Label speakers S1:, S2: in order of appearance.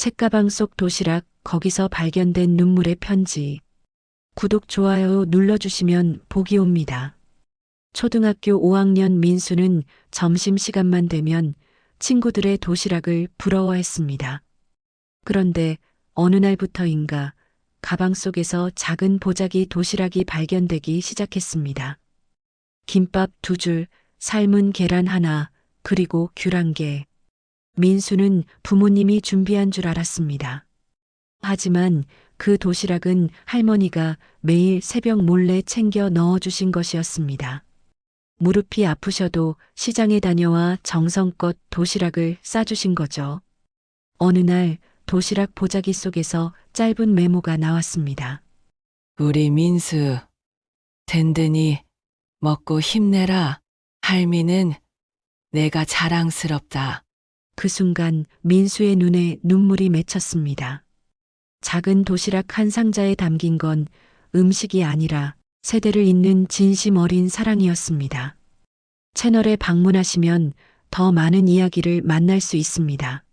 S1: 책가방 속 도시락, 거기서 발견된 눈물의 편지. 구독, 좋아요 눌러주시면 복이 옵니다. 초등학교 5학년 민수는 점심시간만 되면 친구들의 도시락을 부러워했습니다. 그런데 어느 날부터인가 가방 속에서 작은 보자기 도시락이 발견되기 시작했습니다. 김밥 두 줄, 삶은 계란 하나, 그리고 귤 한 개. 민수는 부모님이 준비한 줄 알았습니다. 하지만 그 도시락은 할머니가 매일 새벽 몰래 챙겨 넣어주신 것이었습니다. 무릎이 아프셔도 시장에 다녀와 정성껏 도시락을 싸주신 거죠. 어느 날 도시락 보자기 속에서 짧은 메모가 나왔습니다.
S2: 우리 민수, 든든히 먹고 힘내라. 할미는 내가 자랑스럽다.
S1: 그 순간 민수의 눈에 눈물이 맺혔습니다. 작은 도시락 한 상자에 담긴 건 음식이 아니라 세대를 잇는 진심 어린 사랑이었습니다. 채널에 방문하시면 더 많은 이야기를 만날 수 있습니다.